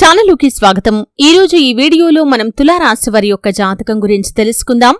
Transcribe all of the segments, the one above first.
ఛానలుకి స్వాగతం. ఈరోజు ఈ వీడియోలో మనం తులారాశి వారి యొక్క జాతకం గురించి తెలుసుకుందాం.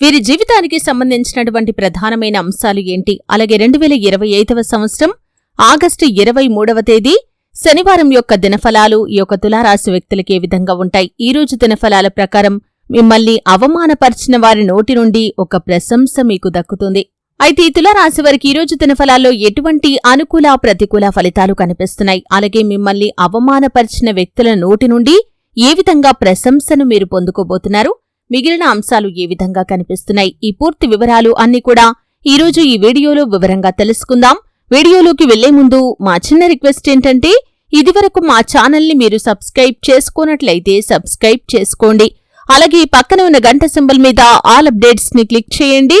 వీరి జీవితానికి సంబంధించినటువంటి ప్రధానమైన అంశాలు ఏంటి? అలాగే రెండు వేల ఇరవై ఐదవ సంవత్సరం ఆగస్టు ఇరవై మూడవ తేదీ శనివారం యొక్క దినఫలాలు ఈ యొక్క తులారాశి వ్యక్తులకి ఏ విధంగా ఉంటాయి? ఈ రోజు దినఫలాల ప్రకారం మిమ్మల్ని అవమానపరిచిన వారి నోటి నుండి ఒక ప్రశంస మీకు దక్కుతుంది. అయితే ఈ తులారాశి వారికి ఈరోజు రోజు దినఫలాల్లో ఎటువంటి అనుకూల ప్రతికూల ఫలితాలు కనిపిస్తున్నాయి? అలాగే మిమ్మల్ని అవమానపరిచిన వ్యక్తుల నోటి నుండి ఏ విధంగా ప్రశంసను మీరు పొందుకోబోతున్నారు? మిగిలిన అంశాలు ఏ విధంగా కనిపిస్తున్నాయి? ఈ పూర్తి వివరాలు అన్ని కూడా ఈరోజు ఈ వీడియోలో వివరంగా తెలుసుకుందాం. వీడియోలోకి వెళ్ళే ముందు మా చిన్న రిక్వెస్ట్ ఏంటంటే ఇదివరకు మా ఛానల్ని మీరు సబ్స్క్రైబ్ చేసుకున్నట్లయితే సబ్స్క్రైబ్ చేసుకోండి. అలాగే పక్కన ఉన్న గంట సింబల్ మీద ఆల్ అప్డేట్స్ని క్లిక్ చేయండి.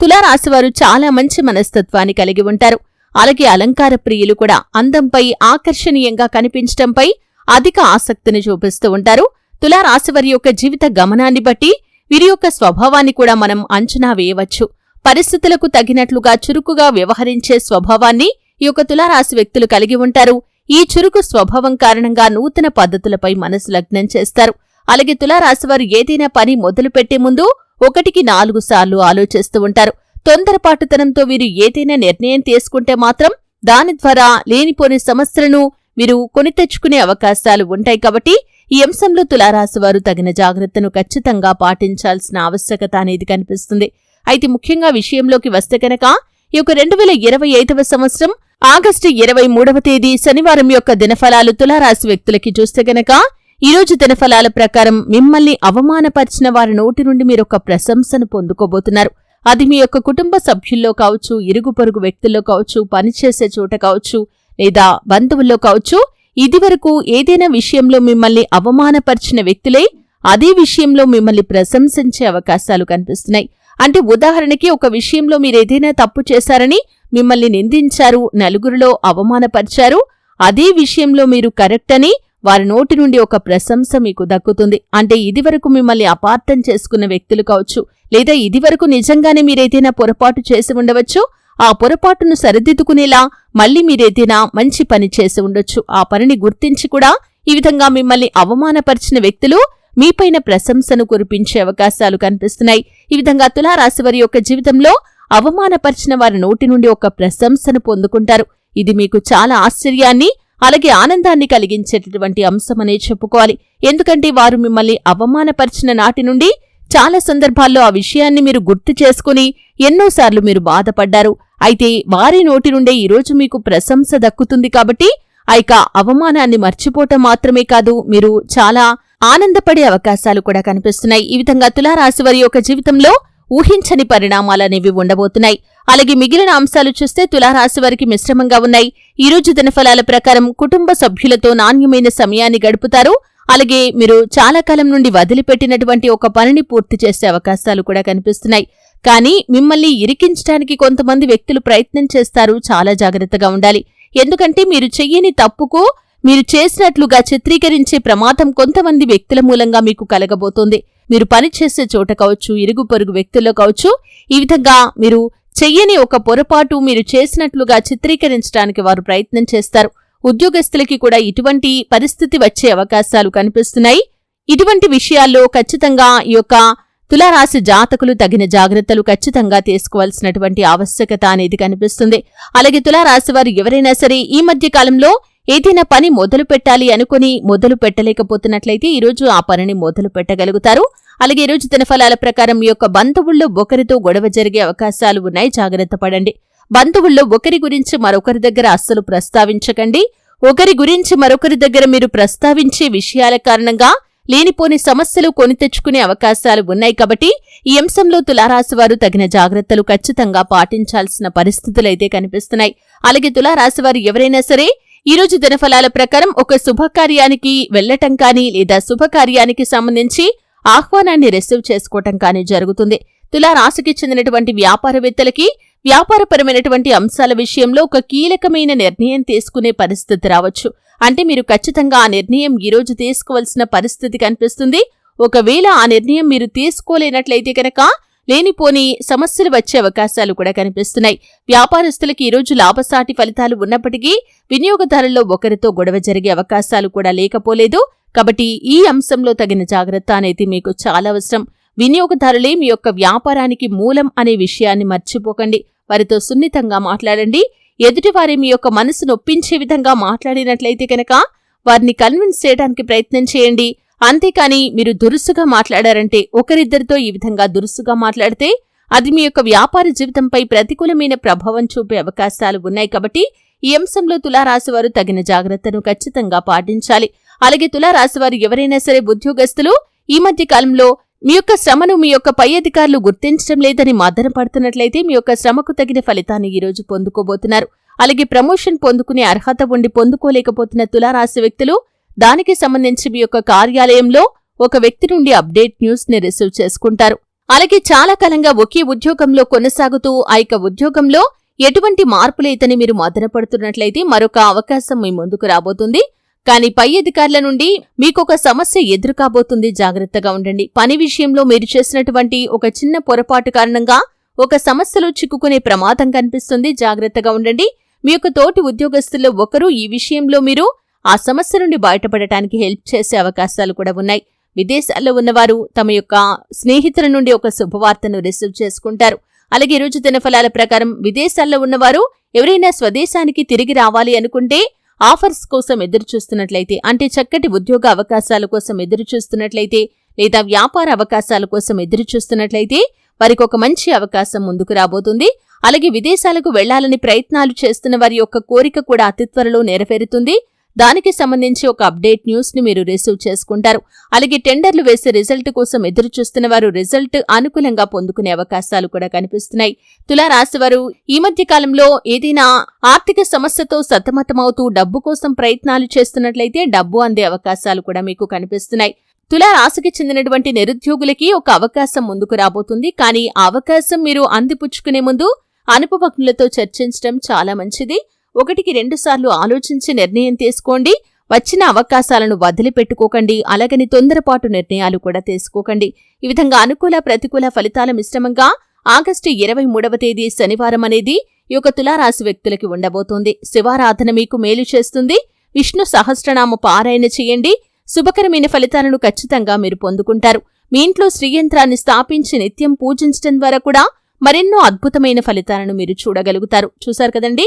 తులారాశివారు చాలా మంచి మనస్తత్వాన్ని కలిగి ఉంటారు. అలాగే అలంకార ప్రియులు కూడా అందంపై ఆకర్షణీయంగా కనిపించటంపై అధిక ఆసక్తిని చూపిస్తూ ఉంటారు. తులారాశివారి యొక్క జీవిత గమనాన్ని బట్టి వీరి యొక్క స్వభావాన్ని కూడా మనం అంచనా వేయవచ్చు. పరిస్థితులకు తగినట్లుగా చురుకుగా వ్యవహరించే స్వభావాన్ని ఈ యొక్క తులారాశి వ్యక్తులు కలిగి ఉంటారు. ఈ చురుకు స్వభావం కారణంగా నూతన పద్ధతులపై మనసు లగ్నం చేస్తారు. అలాగే తులారాశివారు ఏదైనా పని మొదలుపెట్టే ముందు ఒకటికి నాలుగు సార్లు ఆలోచిస్తూ ఉంటారు. తొందరపాటుతనంతో వీరు ఏదైనా నిర్ణయం తీసుకుంటే మాత్రం దాని ద్వారా లేనిపోని సమస్యలను వీరు కొని తెచ్చుకునే అవకాశాలు ఉంటాయి కాబట్టి ఈ అంశంలో తులారాశివారు తగిన జాగ్రత్తను ఖచ్చితంగా పాటించాల్సిన ఆవశ్యకత అనేది కనిపిస్తుంది. అయితే ముఖ్యంగా విషయంలోకి వస్తే కనుక ఈ యొక్క రెండు వేల ఇరవై ఐదవ సంవత్సరం ఆగస్టు ఇరవై మూడవ తేదీ శనివారం యొక్క దినఫలాలు తులారాశి వ్యక్తులకి చూస్తే గనక ఈ రోజు దినఫలాల ప్రకారం మిమ్మల్ని అవమానపరిచిన వారి నోటి నుండి మీరొక ప్రశంసను పొందుకోబోతున్నారు. అది మీ యొక్క కుటుంబ సభ్యుల్లో కావచ్చు ఇరుగు పొరుగు వ్యక్తుల్లో కావచ్చు పనిచేసే చోట కావచ్చు లేదా బంధువుల్లో కావచ్చు ఇదివరకు ఏదైనా విషయంలో మిమ్మల్ని అవమానపరిచిన వ్యక్తులే అదే విషయంలో మిమ్మల్ని ప్రశంసించే అవకాశాలు కనిపిస్తున్నాయి. అంటే ఉదాహరణకి ఒక విషయంలో మీరేదైనా తప్పు చేశారని మిమ్మల్ని నిందించారు నలుగురిలో అవమానపరిచారు అదే విషయంలో మీరు కరెక్ట్ అని వారి నోటి నుండి ఒక ప్రశంస మీకు దక్కుతుంది. అంటే ఇదివరకు మిమ్మల్ని అపార్థం చేసుకున్న వ్యక్తులు కావచ్చు లేదా ఇదివరకు నిజంగానే మీరేదైనా పొరపాటు చేసి ఉండవచ్చు ఆ పొరపాటును సరిదిద్దుకునేలా మళ్ళీ మీరేదైనా మంచి పని చేసి ఉండొచ్చు. ఆ పనిని గుర్తించి కూడా ఈ విధంగా మిమ్మల్ని అవమానపరిచిన వ్యక్తులు మీపైన ప్రశంసను కురిపించే అవకాశాలు కనిపిస్తున్నాయి. ఈ విధంగా తులారాశి వారి యొక్క జీవితంలో అవమానపరిచిన వారి నోటి నుండి ఒక ప్రశంసను పొందుకుంటారు. ఇది మీకు చాలా ఆశ్చర్యాన్ని అలాగే ఆనందాన్ని కలిగించేటటువంటి అంశమనే చెప్పుకోవాలి. ఎందుకంటే వారు మిమ్మల్ని అవమానపరిచిన నాటి నుండి చాలా సందర్భాల్లో ఆ విషయాన్ని మీరు గుర్తు చేసుకుని ఎన్నోసార్లు మీరు బాధపడ్డారు. అయితే వారి నోటి నుండే ఈరోజు మీకు ప్రశంస దక్కుతుంది కాబట్టి ఆ యొక్క అవమానాన్ని మర్చిపోవటం మాత్రమే కాదు మీరు చాలా ఆనందపడే అవకాశాలు కూడా కనిపిస్తున్నాయి. ఈ విధంగా తులారాశి వారి యొక్క జీవితంలో ఊహించని పరిణామాలనేవి ఉండబోతున్నాయి. అలాగే మిగిలిన అంశాలు చూస్తే తులారాశి వారికి మిశ్రమంగా ఉన్నాయి. ఈ రోజు దినఫలాల ప్రకారం కుటుంబ సభ్యులతో నాణ్యమైన సమయాన్ని గడుపుతారు. అలాగే మీరు చాలా కాలం నుండి వదిలిపెట్టినటువంటి ఒక పనిని పూర్తి చేసే అవకాశాలు కూడా కనిపిస్తున్నాయి. కానీ మిమ్మల్ని ఇరికించడానికి కొంతమంది వ్యక్తులు ప్రయత్నం చేస్తారు. చాలా జాగ్రత్తగా ఉండాలి. ఎందుకంటే మీరు చెయ్యని తప్పుకు మీరు చేసినట్లుగా చిత్రీకరించే ప్రమాదం కొంతమంది వ్యక్తుల మూలంగా మీకు కలగబోతోంది. మీరు పనిచేసే చోట కావచ్చు ఇరుగు పొరుగు వ్యక్తుల్లో కావచ్చు ఈ విధంగా మీరు చెయ్యని ఒక పొరపాటు మీరు చేసినట్లుగా చిత్రీకరించడానికి వారు ప్రయత్నం చేస్తారు. ఉద్యోగస్తులకి కూడా ఇటువంటి పరిస్థితి వచ్చే అవకాశాలు కనిపిస్తున్నాయి. ఇటువంటి విషయాల్లో ఖచ్చితంగా ఈ యొక్క తులారాశి జాతకులు తగిన జాగ్రత్తలు ఖచ్చితంగా తీసుకోవాల్సినటువంటి ఆవశ్యకత అనేది కనిపిస్తుంది. అలాగే తులారాశి వారు ఎవరైనా సరే ఈ మధ్య కాలంలో ఏదైనా పని మొదలు పెట్టాలి అనుకుని మొదలు పెట్టలేకపోతున్నట్లయితే ఈరోజు ఆ పనిని మొదలు పెట్టగలుగుతారు. అలాగే ఈరోజు దినఫలాల ప్రకారం మీ యొక్క బంధువుల్లో ఒకరితో గొడవ జరిగే అవకాశాలు ఉన్నాయి. జాగ్రత్త పడండి. బంధువుల్లో ఒకరి గురించి మరొకరి దగ్గర అస్సలు ప్రస్తావించకండి. ఒకరి గురించి మరొకరి దగ్గర మీరు ప్రస్తావించే విషయాల కారణంగా లేనిపోని సమస్యలు కొని తెచ్చుకునే అవకాశాలు ఉన్నాయి కాబట్టి ఈ అంశంలో తులారాశి వారు తగిన జాగ్రత్తలు ఖచ్చితంగా పాటించాల్సిన పరిస్థితులైతే కనిపిస్తున్నాయి. అలాగే తులారాశి వారు ఎవరైనా సరే ఈ రోజు దినఫలాల ప్రకారం ఒక శుభకార్యానికి వెళ్ళటం కానీ లేదా శుభకార్యానికి సంబంధించి ఆహ్వానాన్ని రిసీవ్ చేసుకోవటం కానీ జరుగుతుంది. తులారాశికి చెందినటువంటి వ్యాపారవేత్తలకి వ్యాపారపరమైనటువంటి అంశాల విషయంలో ఒక కీలకమైన నిర్ణయం తీసుకునే పరిస్థితి రావచ్చు. అంటే మీరు ఖచ్చితంగా ఆ నిర్ణయం ఈరోజు తీసుకోవాల్సిన పరిస్థితి కనిపిస్తుంది. ఒకవేళ ఆ నిర్ణయం మీరు తీసుకోలేనట్లయితే కనుక లేనిపోని సమస్యలు వచ్చే అవకాశాలు కూడా కనిపిస్తున్నాయి. వ్యాపారస్తులకు ఈరోజు లాభసాటి ఫలితాలు ఉన్నప్పటికీ వినియోగదారుల్లో ఒకరితో గొడవ జరిగే అవకాశాలు కూడా లేకపోలేదు. కాబట్టి ఈ అంశంలో తగిన జాగ్రత్త అనేది మీకు చాలా అవసరం. వినియోగదారులే మీ యొక్క వ్యాపారానికి మూలం అనే విషయాన్ని మర్చిపోకండి. వారితో సున్నితంగా మాట్లాడండి. ఎదుటివారి మీ యొక్క మనసు నొప్పించే విధంగా మాట్లాడినట్లయితే కనుక వారిని కన్విన్స్ చేయడానికి ప్రయత్నం చేయండి. అంతేకాని మీరు దురుసుగా మాట్లాడారంటే ఒకరిద్దరితో ఈ విధంగా దురుసుగా మాట్లాడితే అది మీ యొక్క వ్యాపార జీవితంపై ప్రతికూలమైన ప్రభావం చూపే అవకాశాలు ఉన్నాయి కాబట్టి ఈ అంశంలో తులారాశివారు తగిన జాగ్రత్తను ఖచ్చితంగా పాటించాలి. అలాగే తులారాశివారు ఎవరైనా సరే ఉద్యోగస్తులు ఈ మధ్య కాలంలో మీ యొక్క శ్రమను మీ యొక్క పై అధికారులు గుర్తించడం లేదని మదన పడుతున్నట్లయితే మీ యొక్క శ్రమకు తగిన ఫలితాన్ని ఈ రోజు పొందుకోబోతున్నారు. అలాగే ప్రమోషన్ పొందుకునే అర్హత ఉండి పొందుకోలేకపోతున్న తులారాశి వ్యక్తులు దానికి సంబంధించి మీ యొక్క కార్యాలయంలో ఒక వ్యక్తి నుండి అప్డేట్ న్యూస్ని రిసీవ్ చేసుకుంటారు. అలాగే చాలా కాలంగా ఒకే ఉద్యోగంలో కొనసాగుతూ ఆ యొక్క ఉద్యోగంలో ఎటువంటి మార్పులైతని మీరు మదనపడుతున్నట్లయితే మరొక అవకాశం మీ ముందుకు రాబోతుంది. కానీ పై అధికారుల నుండి మీకొక సమస్య ఎదురు కాబోతుంది జాగ్రత్తగా ఉండండి. పని విషయంలో మీరు చేసినటువంటి ఒక చిన్న పొరపాటు కారణంగా ఒక సమస్యలో చిక్కుకునే ప్రమాదం కనిపిస్తుంది. జాగ్రత్తగా ఉండండి. మీ యొక్క తోటి ఉద్యోగస్తుల్లో ఒకరు ఈ విషయంలో మీరు ఆ సమస్య నుండి బయటపడటానికి హెల్ప్ చేసే అవకాశాలు కూడా ఉన్నాయి. విదేశాల్లో ఉన్నవారు తమ యొక్క స్నేహితుల నుండి ఒక శుభవార్తను రిసీవ్ చేసుకుంటారు. అలాగే ఈరోజు రోజు దినఫలాల ప్రకారం విదేశాల్లో ఉన్నవారు ఎవరైనా స్వదేశానికి తిరిగి రావాలి అనుకుంటే ఆఫర్స్ కోసం ఎదురు చూస్తున్నట్లయితే అంటే చక్కటి ఉద్యోగ అవకాశాల కోసం ఎదురు చూస్తున్నట్లయితే లేదా వ్యాపార అవకాశాల కోసం ఎదురు చూస్తున్నట్లయితే వారికి ఒక మంచి అవకాశం ముందుకు రాబోతుంది. అలాగే విదేశాలకు వెళ్ళాలని ప్రయత్నాలు చేస్తున్న వారి యొక్క కోరిక కూడా అతి త్వరలో నెరవేరుతుంది. దానికి సంబంధించి ఒక అప్డేట్ న్యూస్ని మీరు రిసీవ్ చేసుకుంటారు. అలాగే టెండర్లు వేసే రిజల్ట్ కోసం ఎదురు చూస్తున్న వారు రిజల్ట్ అనుకూలంగా పొందుకునే అవకాశాలు కూడా కనిపిస్తున్నాయి. తులారాశివారు ఈ మధ్య కాలంలో ఏదైనా ఆర్థిక సమస్యతో సతమతమవుతూ డబ్బు కోసం ప్రయత్నాలు చేస్తున్నట్లయితే డబ్బు అందే అవకాశాలు కూడా మీకు కనిపిస్తున్నాయి. తులారాశికి చెందినటువంటి నిరుద్యోగులకి ఒక అవకాశం ముందుకు రాబోతుంది. కానీ ఆ అవకాశం మీరు అందిపుచ్చుకునే ముందు అనుభవజ్ఞులతో చర్చించడం చాలా మంచిది. ఒకటికి రెండుసార్లు ఆలోచించి నిర్ణయం తీసుకోండి. వచ్చిన అవకాశాలను వదిలిపెట్టుకోకండి. అలాగని తొందరపాటు నిర్ణయాలు కూడా తీసుకోకండి. ఈ విధంగా అనుకూల ప్రతికూల ఫలితాల మిశ్రమంగా ఆగస్టు ఇరవై మూడవ తేదీ శనివారం అనేది ఈ యొక్క తులారాశి వ్యక్తులకి ఉండబోతోంది. శివారాధన మీకు మేలు చేస్తుంది. విష్ణు సహస్రనామ పారాయణ చేయండి. శుభకరమైన ఫలితాలను ఖచ్చితంగా మీరు పొందుకుంటారు. మీ ఇంట్లో శ్రీయంత్రాన్ని స్థాపించి నిత్యం పూజించడం ద్వారా కూడా మరెన్నో అద్భుతమైన ఫలితాలను మీరు చూడగలుగుతారు. చూశారు కదండి?